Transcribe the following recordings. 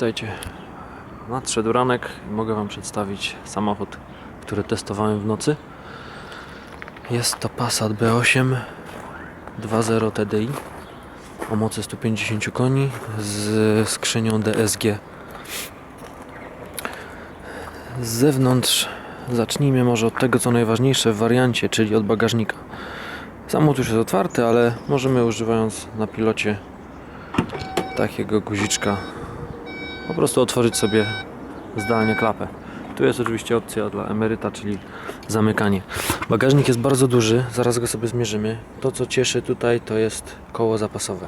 Witajcie. Nadszedł ranek i mogę Wam przedstawić samochód, który testowałem w nocy. Jest to Passat B8 2.0 TDI o mocy 150 koni z skrzynią DSG. Z zewnątrz zacznijmy może od tego co najważniejsze w wariancie, czyli od bagażnika. Samochód już jest otwarty, ale możemy używając na pilocie takiego guziczka po prostu otworzyć sobie zdalnie klapę. Tu jest oczywiście opcja dla emeryta, czyli zamykanie. Bagażnik jest bardzo duży, zaraz go sobie zmierzymy. To co cieszy tutaj to jest koło zapasowe.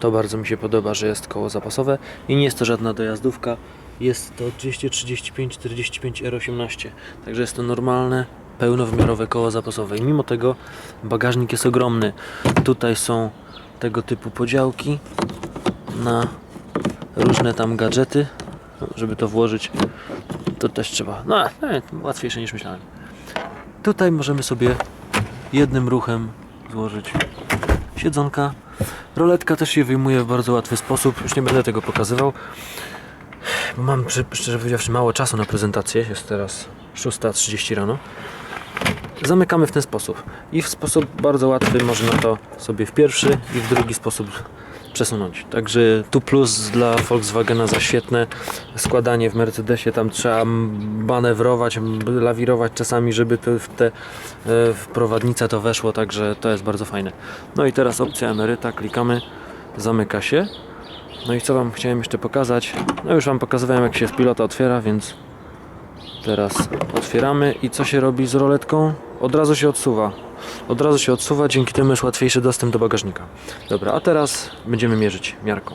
To bardzo mi się podoba, że jest koło zapasowe i nie jest to żadna dojazdówka. Jest to 235-45 R18, także jest to normalne, pełnowymiarowe koło zapasowe. I mimo tego bagażnik jest ogromny. Tutaj są tego typu podziałki na różne tam gadżety, żeby to włożyć. To też trzeba. No, nie, łatwiejsze niż myślałem. Tutaj możemy sobie jednym ruchem złożyć siedzonka. Roletka też się wyjmuje w bardzo łatwy sposób. Już nie będę tego pokazywał. Mam, szczerze powiedziawszy, mało czasu na prezentację. Jest teraz 6.30 rano. Zamykamy w ten sposób. I w sposób bardzo łatwy można to sobie w pierwszy i w drugi sposób przesunąć. Także tu plus dla Volkswagena za świetne składanie w Mercedesie. Tam trzeba manewrować, lawirować czasami, żeby to w te e, w prowadnicę to weszło. Także to jest bardzo fajne. No i teraz opcja emeryta. Klikamy, zamyka się. No i co Wam chciałem jeszcze pokazać? No już Wam pokazywałem jak się z pilota otwiera, więc Teraz otwieramy i co się robi z roletką? Od razu się odsuwa. Od razu się odsuwa, dzięki temu jest łatwiejszy dostęp do bagażnika. Dobra, a teraz będziemy mierzyć miarką.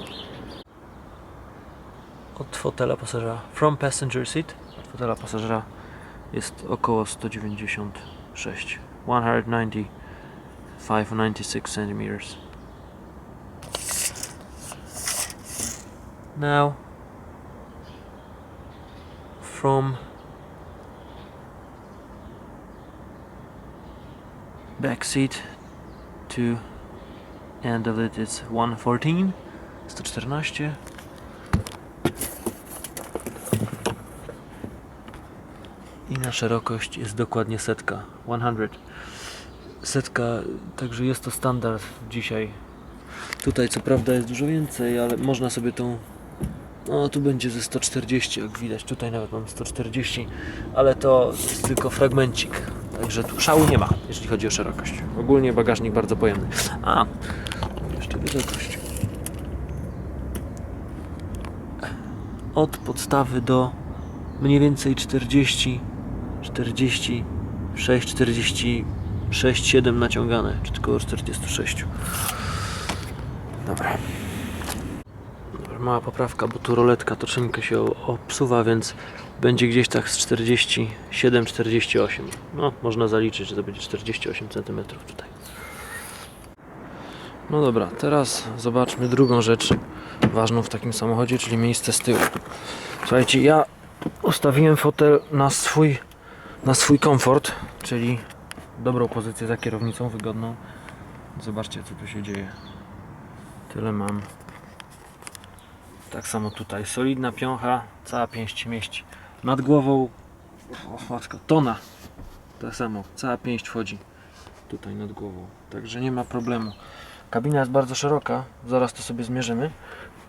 Od fotela pasażera, from passenger seat, od fotela pasażera jest około 196, 195, 96 centimeters. Now, from back seat to end of it is 114 114 i na szerokość jest dokładnie setka 100 setka także jest to standard dzisiaj. Tutaj co prawda jest dużo więcej ale można sobie tą no tu będzie ze 140 jak widać tutaj nawet mam 140 ale to jest tylko fragmencik Także tu szału nie ma, jeśli chodzi o szerokość. Ogólnie bagażnik bardzo pojemny. A, jeszcze wysokość. Od podstawy do mniej więcej 40, 46, 46, 7 naciągane, czy tylko 46. Dobra. Mała poprawka, bo tu roletka troszeczkę się obsuwa, więc będzie gdzieś tak z 47-48. No, można zaliczyć, że to będzie 48 cm tutaj. No dobra, teraz zobaczmy drugą rzecz ważną w takim samochodzie, czyli miejsce z tyłu. Słuchajcie, ja ustawiłem fotel na swój, na swój komfort, czyli dobrą pozycję za kierownicą, wygodną. Zobaczcie, co tu się dzieje. Tyle mam. Tak samo tutaj, solidna piącha, cała pięść mieści. Nad głową, o tona. Tak samo, cała pięść wchodzi tutaj nad głową. Także nie ma problemu. Kabina jest bardzo szeroka, zaraz to sobie zmierzymy.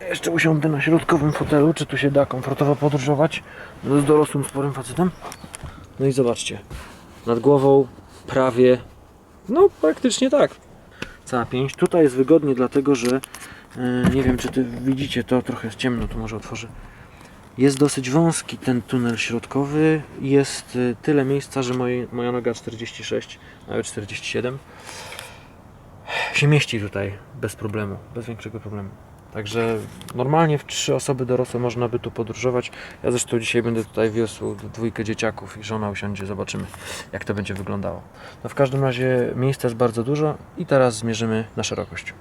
Jeszcze usiądę na środkowym fotelu, czy tu się da komfortowo podróżować z dorosłym, sporym facetem. No i zobaczcie, nad głową prawie, no praktycznie tak. Cała pięść. Tutaj jest wygodnie, dlatego że e, nie wiem, czy ty widzicie to, trochę jest ciemno, tu może otworzę. Jest dosyć wąski ten tunel środkowy. Jest y, tyle miejsca, że moje, moja noga 46, nawet 47 się mieści tutaj bez problemu, bez większego problemu. Także normalnie w trzy osoby dorosłe można by tu podróżować. Ja zresztą dzisiaj będę tutaj wiózł dwójkę dzieciaków i żona usiądzie, zobaczymy jak to będzie wyglądało. No w każdym razie miejsca jest bardzo dużo i teraz zmierzymy na szerokość.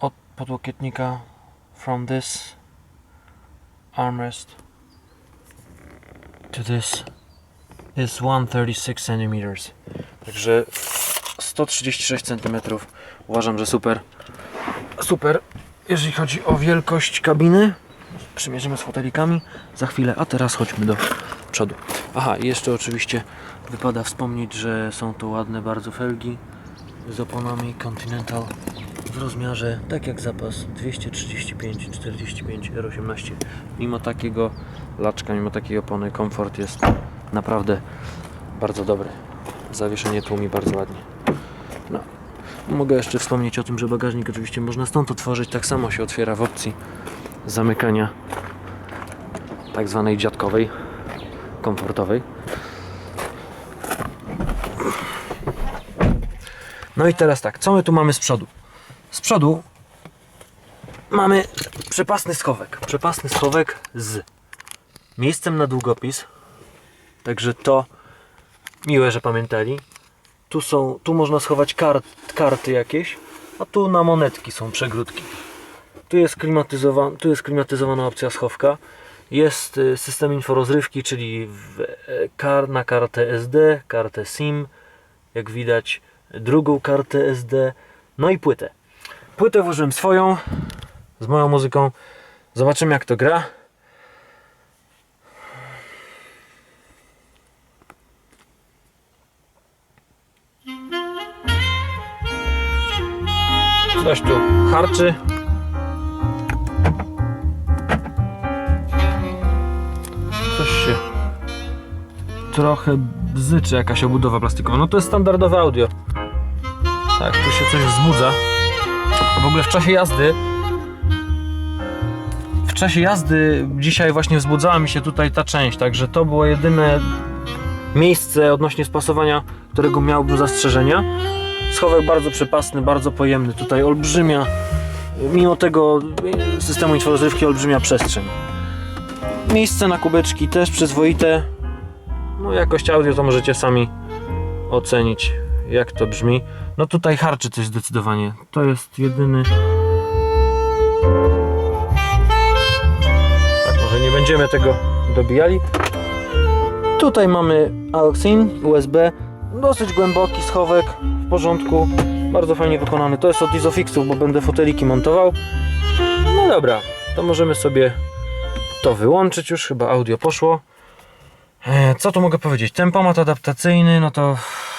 Od podłokietnika from this armrest to this is 136 centimeters. Także 136 cm. Uważam, że super. Super. jeżeli chodzi o wielkość kabiny. Przymierzymy z fotelikami za chwilę, a teraz chodźmy do przodu. Aha, jeszcze oczywiście wypada wspomnieć, że są to ładne bardzo felgi z oponami Continental w rozmiarze, tak jak zapas 235-45 R18. Mimo takiego laczka, mimo takiej opony, komfort jest naprawdę bardzo dobry. Zawieszenie tłumi bardzo ładnie. No. Mogę jeszcze wspomnieć o tym, że bagażnik oczywiście można stąd otworzyć. Tak samo się otwiera w opcji zamykania tak zwanej dziadkowej, komfortowej. No i teraz tak, co my tu mamy z przodu? Z przodu mamy przepasny schowek. Przepasny schowek z miejscem na długopis. Także to miłe, że pamiętali. Tu są, tu można schować kart, karty jakieś, a tu na monetki są przegródki. Tu jest, klimatyzowa- tu jest klimatyzowana opcja schowka. Jest y, system inforozrywki, czyli w, e, kar, na kartę SD, kartę SIM, jak widać, drugą kartę SD, no i płytę. Płytę włożyłem swoją, z moją muzyką. Zobaczymy jak to gra. Coś tu harczy. Coś się trochę bzyczy jakaś obudowa plastikowa. No to jest standardowe audio. Tak, tu się coś wzbudza. W ogóle w czasie jazdy w czasie jazdy dzisiaj właśnie wzbudzała mi się tutaj ta część, także to było jedyne miejsce odnośnie spasowania, którego miałbym zastrzeżenia. Schowek bardzo przepasny, bardzo pojemny. Tutaj olbrzymia, mimo tego systemu inforozrywki, olbrzymia przestrzeń. Miejsce na kubeczki też przyzwoite. No jakość audio to możecie sami ocenić, jak to brzmi. No tutaj harczy coś zdecydowanie. To jest jedyny... Tak, może nie będziemy tego dobijali. Tutaj mamy AUX-IN, USB, dosyć głęboki schowek, w porządku, bardzo fajnie wykonany. To jest od Isofixów, bo będę foteliki montował. No dobra, to możemy sobie to wyłączyć już, chyba audio poszło. E, Co tu mogę powiedzieć? Tempomat adaptacyjny, no to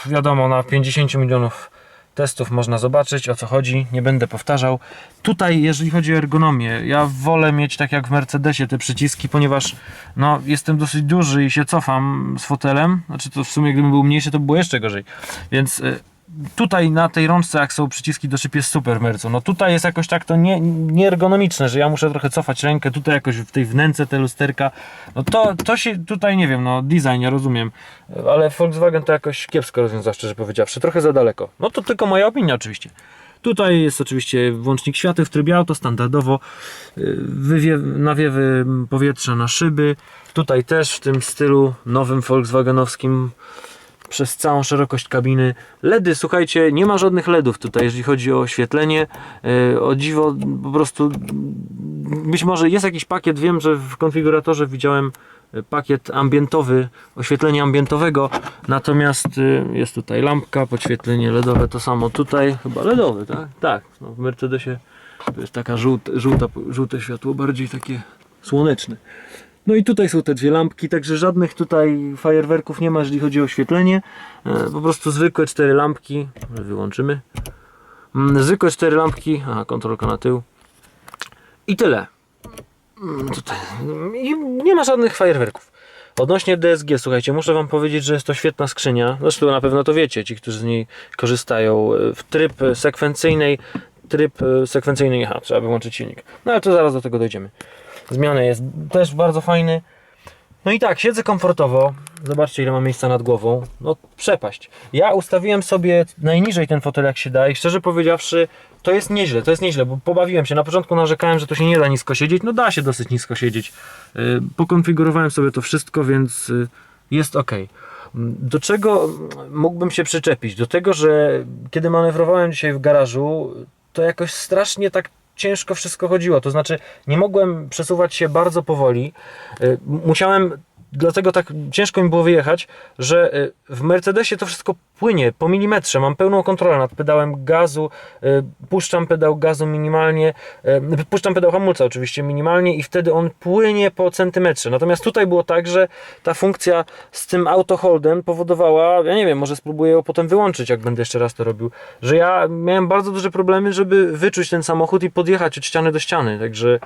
wiadomo, na 50 milionów testów można zobaczyć o co chodzi, nie będę powtarzał. Tutaj, jeżeli chodzi o ergonomię, ja wolę mieć tak jak w Mercedesie te przyciski, ponieważ no, jestem dosyć duży i się cofam z fotelem. Znaczy, to w sumie gdybym był mniejszy, to by było jeszcze gorzej. Więc y, tutaj na tej rączce, jak są przyciski do szyb, jest super Mercu. No tutaj jest jakoś tak to nie, nieergonomiczne, że ja muszę trochę cofać rękę, tutaj jakoś w tej wnęce te lusterka. No to, to się tutaj nie wiem, no design, ja rozumiem. Ale Volkswagen to jakoś kiepsko rozwiązał, szczerze powiedziawszy. Trochę za daleko. No to tylko moja opinia oczywiście. Tutaj jest oczywiście włącznik świateł w trybie auto, standardowo y, wywie, nawiewy powietrza na szyby. Tutaj też w tym stylu nowym Volkswagenowskim przez całą szerokość kabiny. LEDy, słuchajcie, nie ma żadnych LEDów tutaj, jeżeli chodzi o oświetlenie. Yy, O dziwo, po prostu być może jest jakiś pakiet, wiem, że w konfiguratorze widziałem y, pakiet ambientowy, oświetlenia ambientowego, natomiast y, jest tutaj lampka, podświetlenie LEDowe, to samo tutaj, chyba LEDowe, tak? Tak, no w Mercedesie to jest taka żółta, żółta, żółte światło, bardziej takie słoneczne. No i tutaj są te dwie lampki, także żadnych tutaj fajerwerków nie ma, jeżeli chodzi o oświetlenie. E, Po prostu zwykłe cztery lampki. Może wyłączymy. Mm, Zwykłe cztery lampki. Aha, kontrolka na tył. I tyle. Mm, Tutaj. I nie ma żadnych fajerwerków. Odnośnie DSG, słuchajcie, muszę Wam powiedzieć, że jest to świetna skrzynia. Zresztą na pewno to wiecie, ci, którzy z niej korzystają. E, W tryb sekwencyjnej, tryb e, sekwencyjny, aha, trzeba wyłączyć silnik. No ale to zaraz do tego dojdziemy. Zmiany jest też bardzo fajny. No i tak, siedzę komfortowo. Zobaczcie, ile mam miejsca nad głową. No, przepaść. Ja ustawiłem sobie najniżej ten fotel, jak się da, i szczerze powiedziawszy, to jest nieźle, to jest nieźle, bo pobawiłem się. Na początku narzekałem, że to się nie da nisko siedzieć. No, da się dosyć nisko siedzieć. Yy, Pokonfigurowałem sobie to wszystko, więc yy, jest ok. Do czego mógłbym się przyczepić? Do tego, że kiedy manewrowałem dzisiaj w garażu, to jakoś strasznie tak ciężko wszystko chodziło. To znaczy, nie mogłem przesuwać się bardzo powoli. Y, Musiałem dlatego tak ciężko mi było wyjechać, że y, w Mercedesie to wszystko płynie po milimetrze. Mam pełną kontrolę nad pedałem gazu, y, puszczam pedał gazu minimalnie, y, puszczam pedał hamulca oczywiście minimalnie i wtedy on płynie po centymetrze. Natomiast tutaj było tak, że ta funkcja z tym autoholdem powodowała, ja nie wiem, może spróbuję ją potem wyłączyć, jak będę jeszcze raz to robił, że ja miałem bardzo duże problemy, żeby wyczuć ten samochód i podjechać od ściany do ściany. Także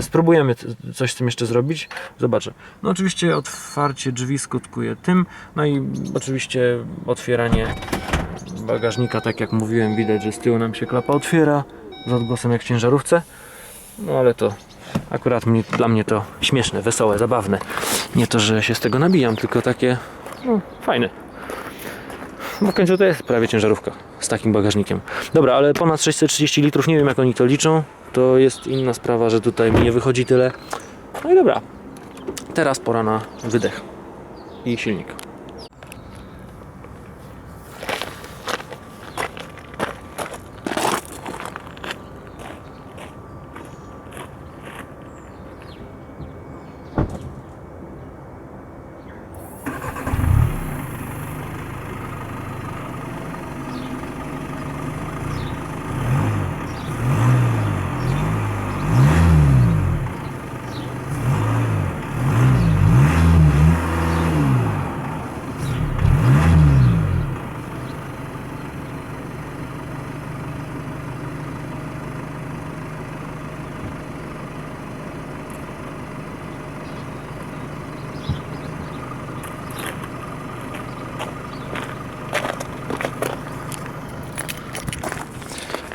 spróbujemy coś z tym jeszcze zrobić. Zobaczę. No oczywiście otwarcie drzwi skutkuje tym, no i oczywiście otwieranie bagażnika, tak jak mówiłem, widać, że z tyłu nam się klapa otwiera z odgłosem jak w ciężarówce. No ale to akurat mnie, dla mnie to śmieszne, wesołe, zabawne. Nie to, że się z tego nabijam, tylko takie no, fajne. Bo w końcu to jest prawie ciężarówka z takim bagażnikiem. Dobra, ale ponad 630 litrów, nie wiem jak oni to liczą. To jest inna sprawa, że tutaj mi nie wychodzi tyle. No i dobra. Teraz pora na wydech i silnik.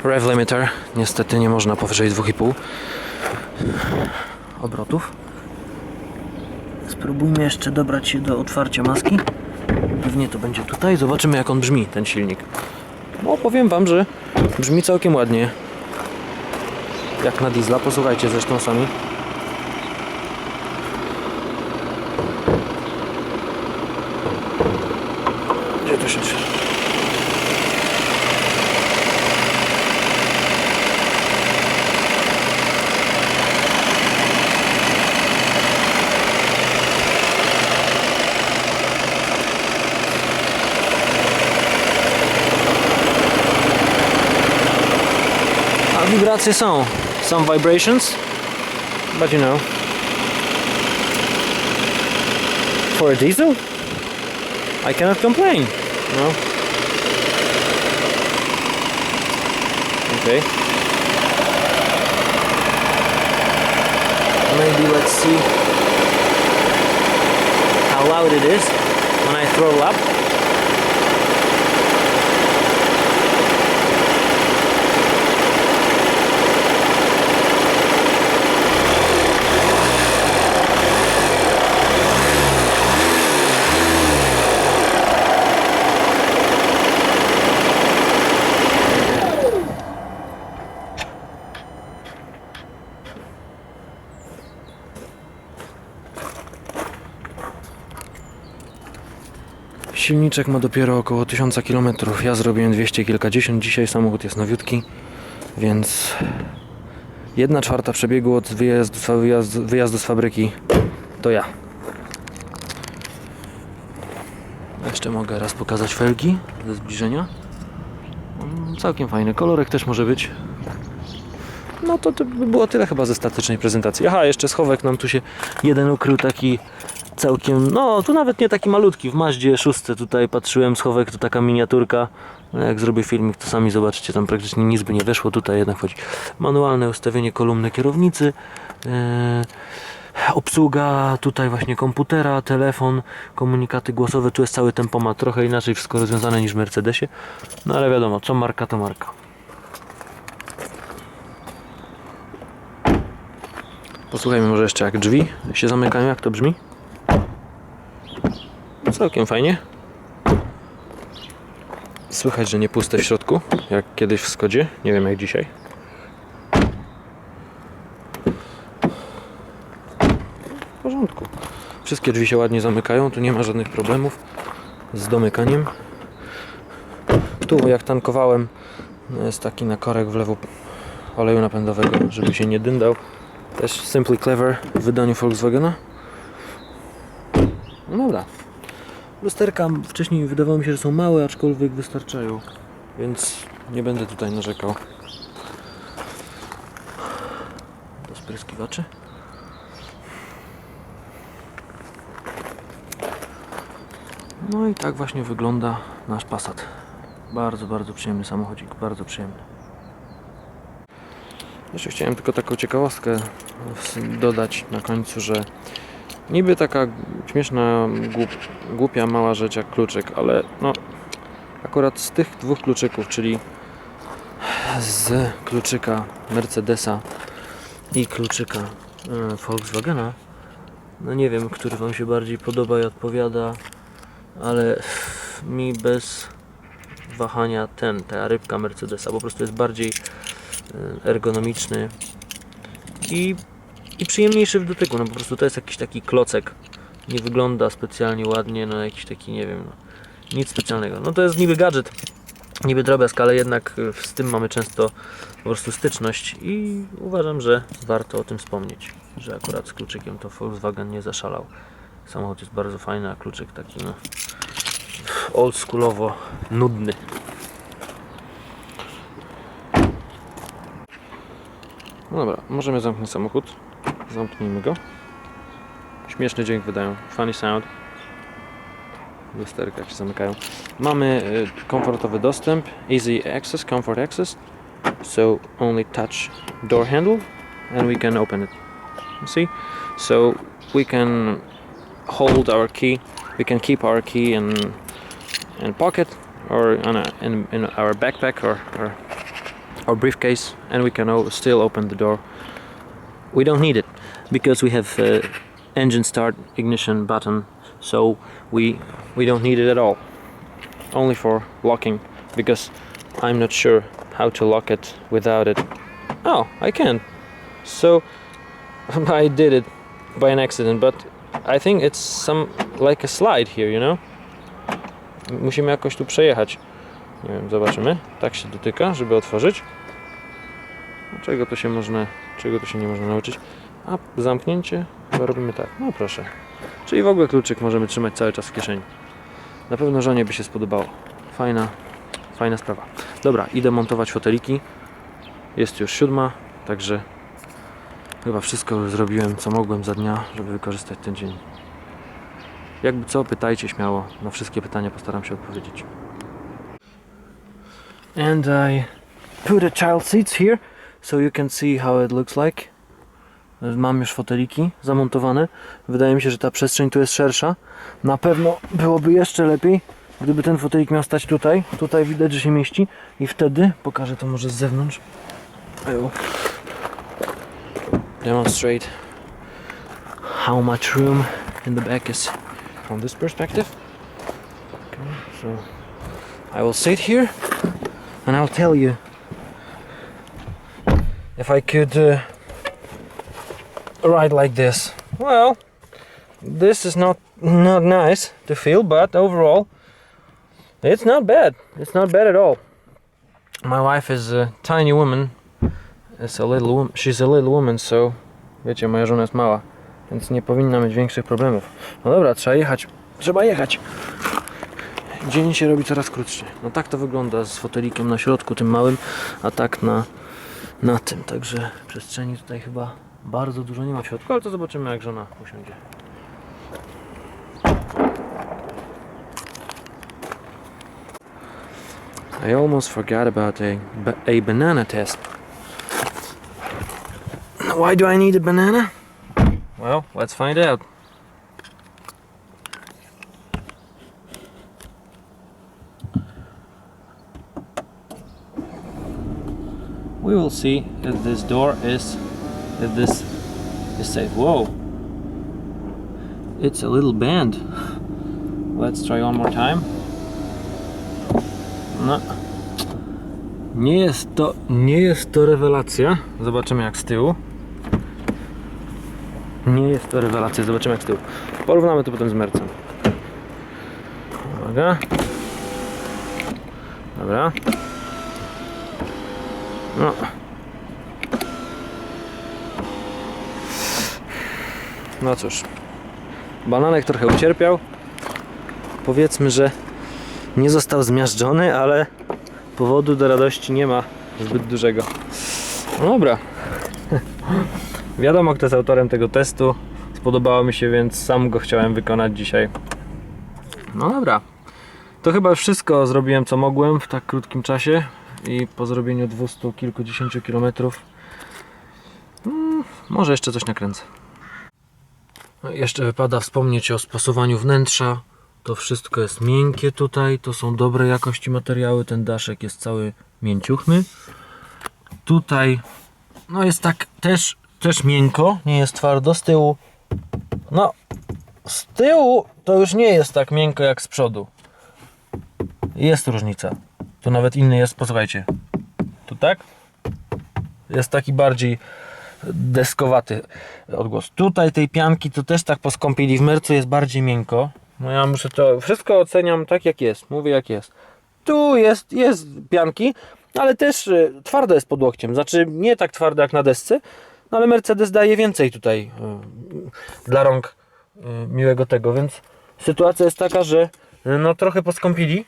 Rev limiter. Niestety nie można powyżej 2,5 obrotów. Spróbujmy jeszcze dobrać się do otwarcia maski. Pewnie to będzie tutaj. Zobaczymy jak on brzmi, ten silnik. No powiem wam, że brzmi całkiem ładnie. Jak na diesla. Posłuchajcie zresztą sami. Wibracje są. Some vibrations. But you know. For a diesel? I cannot complain. No. Okay. Maybe let's see how loud it is when I throw up. Silniczek ma dopiero około 1000 km. Ja zrobiłem 200 kilkadziesiąt. Dzisiaj samochód jest nowiutki, więc jedna czwarta przebiegu od wyjazdu, wyjazdu, wyjazdu z fabryki to ja. Jeszcze mogę raz pokazać felgi ze zbliżenia. Mm, Całkiem fajny kolorek też może być. No to, to by było tyle chyba ze statycznej prezentacji. Aha, jeszcze schowek nam tu się jeden ukrył taki całkiem, no tu nawet nie taki malutki, w Maździe 6 tutaj patrzyłem schowek, to taka miniaturka. No, jak zrobię filmik to sami zobaczycie, tam praktycznie nic by nie weszło, tutaj jednak chodzi. Manualne ustawienie kolumny kierownicy, e, obsługa tutaj właśnie komputera, telefon, komunikaty głosowe, tu jest cały tempomat, trochę inaczej wszystko rozwiązane niż w Mercedesie, no ale wiadomo, co marka to marka. Posłuchajmy może jeszcze jak drzwi się zamykają, jak to brzmi. Całkiem fajnie. Słychać, że nie puste w środku, jak kiedyś w Skodzie. Nie wiem jak dzisiaj. W porządku. Wszystkie drzwi się ładnie zamykają, tu nie ma żadnych problemów z domykaniem. Tu jak tankowałem jest taki nakorek w lewo oleju napędowego, żeby się nie dyndał. Też Simply Clever w wydaniu Volkswagena. No dobra. Lusterka wcześniej wydawało mi się, że są małe, aczkolwiek wystarczają. Więc nie będę tutaj narzekał. Do spryskiwaczy. No i tak właśnie wygląda nasz Passat. Bardzo, bardzo przyjemny samochodzik, bardzo przyjemny. Jeszcze chciałem tylko taką ciekawostkę dodać na końcu, że niby taka śmieszna, głup, głupia, mała rzecz jak kluczyk, ale no akurat z tych dwóch kluczyków, czyli z kluczyka Mercedesa i kluczyka e, Volkswagena, no nie wiem, który Wam się bardziej podoba i odpowiada, ale mi bez wahania ten, ta rybka Mercedesa po prostu jest bardziej e, ergonomiczny i, i przyjemniejszy w dotyku. No po prostu to jest jakiś taki klocek. Nie wygląda specjalnie ładnie, no jakiś taki, nie wiem, no, nic specjalnego. No to jest niby gadżet, niby drobiazg, ale jednak e, z tym mamy często po prostu styczność i uważam, że warto o tym wspomnieć, że akurat z kluczykiem to Volkswagen nie zaszalał. Samochód jest bardzo fajny, a kluczyk taki no oldschoolowo nudny. No dobra, możemy zamknąć samochód. Zamknijmy go. Śmieszny dźwięk wydają. Funny sound. Lusterka się zamykają. Mamy komfortowy dostęp. Easy access, comfort access. So only touch door handle and we can open it. See? So we can hold our key. We can keep our key in in pocket or a, in, in our backpack or, or or briefcase and we can still open the door we don't need it because we have uh, engine start ignition button so we we don't need it at all only for locking because i'm not sure how to lock it without it oh i can so i did it by an accident but i think it's some like a slide here you know musimy jakoś tu przejechać. Nie wiem, zobaczymy. Tak się dotyka, żeby otworzyć. Czego to się można, czego to się nie można nauczyć? A zamknięcie robimy tak. No proszę. Czyli w ogóle kluczyk możemy trzymać cały czas w kieszeni. Na pewno żonie by się spodobało. Fajna, fajna sprawa. Dobra, idę montować foteliki. Jest już siódma, także chyba wszystko zrobiłem, co mogłem za dnia, żeby wykorzystać ten dzień. Jakby co, pytajcie śmiało. Na wszystkie pytania postaram się odpowiedzieć. And I put the child seats here, so you can see how it looks like. Mam już foteliki zamontowane. Wydaje mi się, że ta przestrzeń tu jest szersza. Na pewno byłoby jeszcze lepiej, gdyby ten fotelik miał stać tutaj. Tutaj widać, że się mieści. I wtedy, pokażę to może z zewnątrz. Demonstrate how much room in the back is from this perspective. Okay, so I will sit here and I'll tell you if I could uh, ride like this. Well, this is not not nice to feel, but overall, it's not bad. It's not bad at all. My wife is a tiny woman. It's a little woman. She's a little woman, so wiecie, moja żona jest mała więc nie powinna mieć większych problemów. No dobra, trzeba jechać. Trzeba jechać. Dzień się robi coraz krótszy. No tak to wygląda z fotelikiem na środku, tym małym, a tak na, na tym. Także przestrzeni tutaj chyba bardzo dużo nie ma w środku, ale to zobaczymy jak żona usiądzie. I almost forgot about a, a banana test. Why do I need a banana? Well, let's find out. We will see if this door is if this is safe. Whoa. It's a little bend. Let's try one more time. No. Nie jest to nie jest to rewelacja. Zobaczymy jak z tyłu. Nie jest to rewelacja, zobaczymy jak z tyłu. Porównamy to potem z mercem. Uwaga. Dobra. No. No cóż. Bananek trochę ucierpiał. Powiedzmy, że nie został zmiażdżony, ale powodu do radości nie ma zbyt dużego. No dobra. Wiadomo, kto jest autorem tego testu. Spodobało mi się, więc sam go chciałem wykonać dzisiaj. No dobra. To chyba wszystko zrobiłem, co mogłem w tak krótkim czasie i po zrobieniu 200 kilkudziesięciu kilometrów. Mm, może jeszcze coś nakręcę. Jeszcze wypada wspomnieć o spasowaniu wnętrza. To wszystko jest miękkie tutaj, to są dobre jakości materiały. Ten daszek jest cały mięciuchny. Tutaj no jest tak też, też miękko, nie jest twardo. Z tyłu, no z tyłu to już nie jest tak miękko jak z przodu. Jest różnica. Tu nawet inny jest, posłuchajcie. Tu tak? Jest taki bardziej deskowaty odgłos. Tutaj tej pianki to też tak poskąpili. W mercu jest bardziej miękko. No ja muszę to... Wszystko oceniam tak jak jest. Mówię jak jest. Tu jest, jest pianki, ale też y, twarde jest pod łokciem. Znaczy nie tak twarde jak na desce, no ale Mercedes daje więcej tutaj y, dla rąk y, miłego tego, więc sytuacja jest taka, że no trochę poskąpili.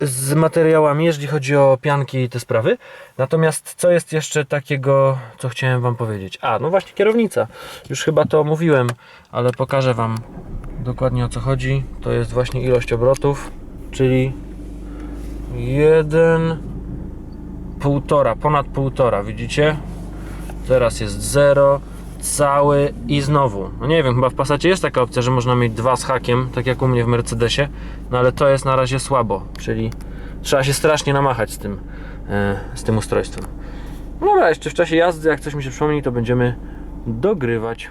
Z materiałami, jeżeli chodzi o pianki i te sprawy. Natomiast co jest jeszcze takiego, co chciałem Wam powiedzieć? A, no właśnie kierownica. Już chyba to mówiłem, ale pokażę Wam dokładnie o co chodzi. To jest właśnie ilość obrotów, czyli jeden półtora, ponad półtora, widzicie? Teraz jest 0, cały i znowu. No nie wiem, chyba w Passacie jest taka opcja, że można mieć dwa z hakiem, tak jak u mnie w Mercedesie, no ale to jest na razie słabo, czyli trzeba się strasznie namachać z tym, e, z tym ustrojstwem. No dobra, jeszcze w czasie jazdy, jak coś mi się przypomni, to będziemy dogrywać.